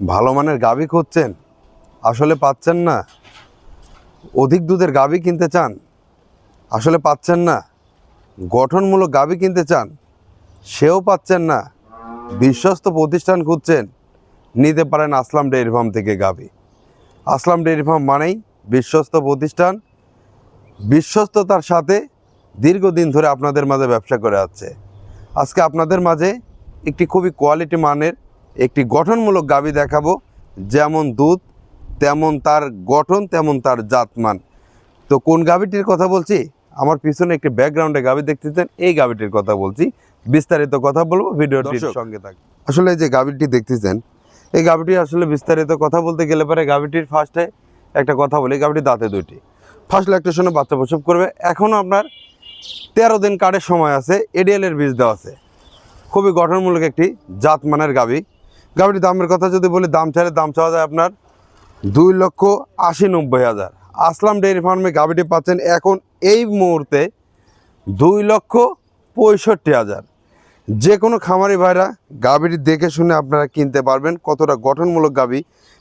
ভালো মানের গাভী খুঁজছেন? আসলে পাচ্ছেন না। অধিক দুধের গাভী কিনতে চান? আসলে পাচ্ছেন না। গঠনমূলক গাভী কিনতে চান? সেও পাচ্ছেন না। বিশ্বস্ত প্রতিষ্ঠান খুঁজছেন। নিতে পারেন আসলাম ডেয়ারি ফার্ম থেকে গাভী। আসলাম ডেয়ারি ফার্ম মানেই বিশ্বস্ত প্রতিষ্ঠান। বিশ্বস্ততার সাথে দীর্ঘদিন ধরে আপনাদের মাঝে ব্যবসা করে আসছে। আজকে আপনাদের মাঝে একটি খুবই কোয়ালিটি মানের একটি গঠনমূলক গাভী দেখাবো। যেমন দুধ তেমন তার গঠন তেমন তার জাতমান। তো কোন গাভীটির কথা বলছি? আমার পিছনে একটি ব্যাকগ্রাউন্ডে গাভী দেখতেছেন এই গাভীটির কথা বলছি। বিস্তারিত কথা বলব ভিডিওটির সঙ্গে থাক। আসলে এই যে গাভীটি দেখতেছেন এই গাভীটি আসলে বিস্তারিত কথা বলতে গেলে পরে গাভীটির ফার্স্টে একটা কথা বলি গাভীটি দাঁতে দুইটি। ফার্স্ট ল্যাকটেশনে বাচ্চা প্রসব করবে। এখনও আপনার তেরো দিন কার্ডের সময় আছে এডিএলের বীজ দেওয়া আছে। খুবই গঠনমূলক একটি জাত মানের গাভী গাভীটির দামের কথা যদি বলি, দাম চাইলে দাম চাওয়া যায় আপনার দুই লক্ষ আশি নব্বই হাজার। আসলাম ডেয়ারি ফার্মে গাভীটি পাচ্ছেন এখন এই মুহূর্তে দুই লক্ষ পঁয়ষট্টি হাজার। যে কোনো খামারি ভাইরা গাভীটি দেখে শুনে আপনারা কিনতে পারবেন। কতটা গঠনমূলক গাভী,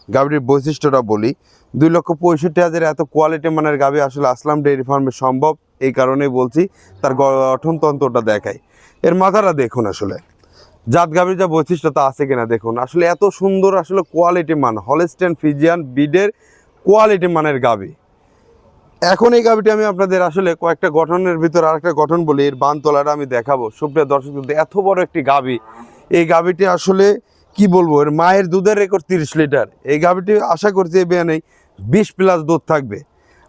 গাভীটির বৈশিষ্ট্যটা বলি। দুই লক্ষ পঁয়ষট্টি হাজার এত কোয়ালিটি মানের গাভী আসলে আসলাম ডেয়ারি ফার্মে সম্ভব, এই কারণেই বলছি, তার গঠনতন্ত্রটা দেখায় এর মাথাটা দেখুন আসলে। জাত গাভীর যা বৈশিষ্ট্য তা আছে কিনা দেখুন। আসলে এত সুন্দর আসলে কোয়ালিটি মান হলেস্টেন ফিজিয়ান বিডের কোয়ালিটি মানের গাভী। এখন এই গাভীটি আমি আপনাদের আসলে কয়েকটা গঠনের ভিতর আরেকটা গঠন বলি, এর বান তোলাটা আমি দেখাবো। সুপ্রিয় দর্শক এত বড় একটি গাভী। এই গাভীটি আসলে কি বলব, এর মায়ের দুধের রেকর্ড তিরিশ লিটার। এই গাভীটি আশা করছি এই বিয়ানেই বিশ প্লাস দুধ থাকবে।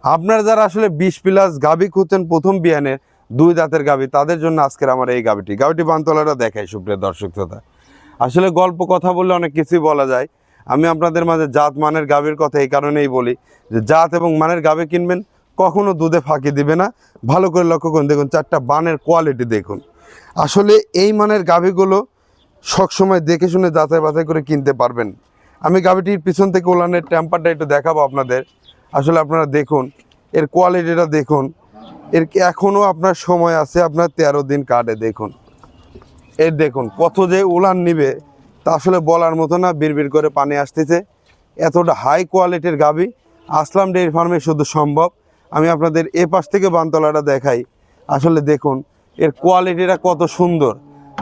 আপনারা যারা আসলে বিশ প্লাস গাভী খুঁজছেন প্রথম বিয়ানের দুই দাঁতের গাভী তাদের জন্য আজকের আমার এই গাভীটি গাভীটি বানতলাটা দেখায় সুপ্রিয় দর্শক শ্রোতা। আসলে গল্প, কথা বললে অনেক কিছুই বলা যায়। আমি আপনাদের মাঝে জাত, মানের গাভীর কথা এই কারণেই বলি যে, জাত এবং মানের গাভী কিনবেন, কখনো দুধে ফাঁকি দিবে না। ভালো করে লক্ষ্য করুন, দেখুন, চারটা বানের কোয়ালিটি দেখুন। আসলে এই মানের গাভীগুলো সবসময় দেখে শুনে যাচাই বাছাই করে কিনতে পারবেন। আমি গাভীটির পিছন থেকে ওলানের টেম্পারটা একটু দেখাবো আপনাদের। আসলে আপনারা দেখুন, এর কোয়ালিটিটা দেখুন। এর এখনও আপনার সময় আছে? আপনার তেরো দিন কাটে দেখুন। এর দেখুন, কত যে উলান নিবে, তা আসলে বলার মতো না, বিড়বিড় করে পানি আসতেছে। এতটা হাই কোয়ালিটির গাভী আসলাম ডেয়ারি ফার্মে শুধু সম্ভব, আমি আপনাদের এ পাশ থেকে বানতলাটা দেখাই। আসলে দেখুন, এর কোয়ালিটিটা কত সুন্দর।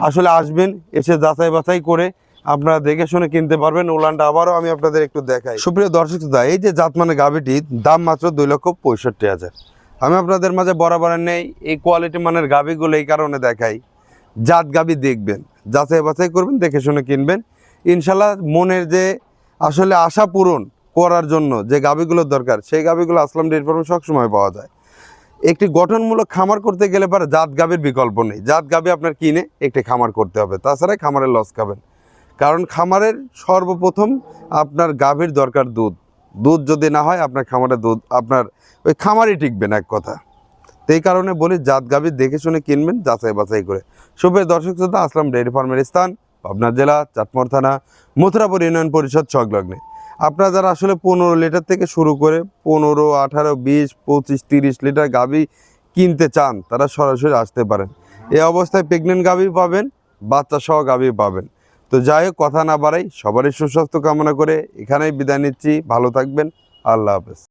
আসলে আসবেন, এসে যাচাই বাছাই করে আপনারা দেখে শুনে কিনতে পারবেন। উলানটা আবারও আমি আপনাদের একটু দেখাই। সুপ্রিয় দর্শক এই যে জাত মানে গাভীটির দাম মাত্র দুই লক্ষ পঁয়ষট্টি হাজার। আমি আপনাদের মাঝে বরাবর নেই, এই কোয়ালিটি মানের গাভীগুলো এই কারণে দেখাই। জাত গাভী দেখবেন, যাচাই বাছাই করবেন, দেখে শুনে কিনবেন। ইনশাল্লাহ মনের যে আসলে আশা পূরণ করার জন্য যে গাভীগুলোর দরকার, সেই গাভীগুলো আসলাম ডেট ফার্মে সবসময় পাওয়া যায়। একটি গঠনমূলক খামার করতে গেলে পরে জাত গাভীর বিকল্প নেই। জাত গাভী আপনার কিনে একটি খামার করতে হবে, তাছাড়া খামারের লস খাবেন। কারণ খামারের সর্বপ্রথম আপনার গাভীর দরকার দুধ। দুধ যদি না হয়, আপনার খামারে দুধ, আপনার ওই খামারই টিকবে না এক কথা। তো এই কারণে বলি, জাত গাভী দেখে শুনে কিনবেন, যাচাই বাছাই করে। শুভের দর্শক শ্রোতা, আসলাম ডেয়ারি ফার্মের স্থান, পাবনা জেলা চাটমোর থানা, মথুরাপুর ইউনিয়ন পরিষদ সংলগ্নে। আপনারা যারা আসলে পনেরো লিটার থেকে শুরু করে পনেরো, আঠারো, বিশ, পঁচিশ, তিরিশ লিটার গাভী কিনতে চান, তারা সরাসরি আসতে পারেন। এই অবস্থায় প্রেগনেন্ট গাভী পাবেন, বাচ্চা সহ গাভী পাবেন। তো যাই হোক, কথা না বাড়াই, সবারই সুস্বাস্থ্য কামনা করে এখানেই বিদায় নিচ্ছি। ভালো থাকবেন। আল্লাহ হাফেজ।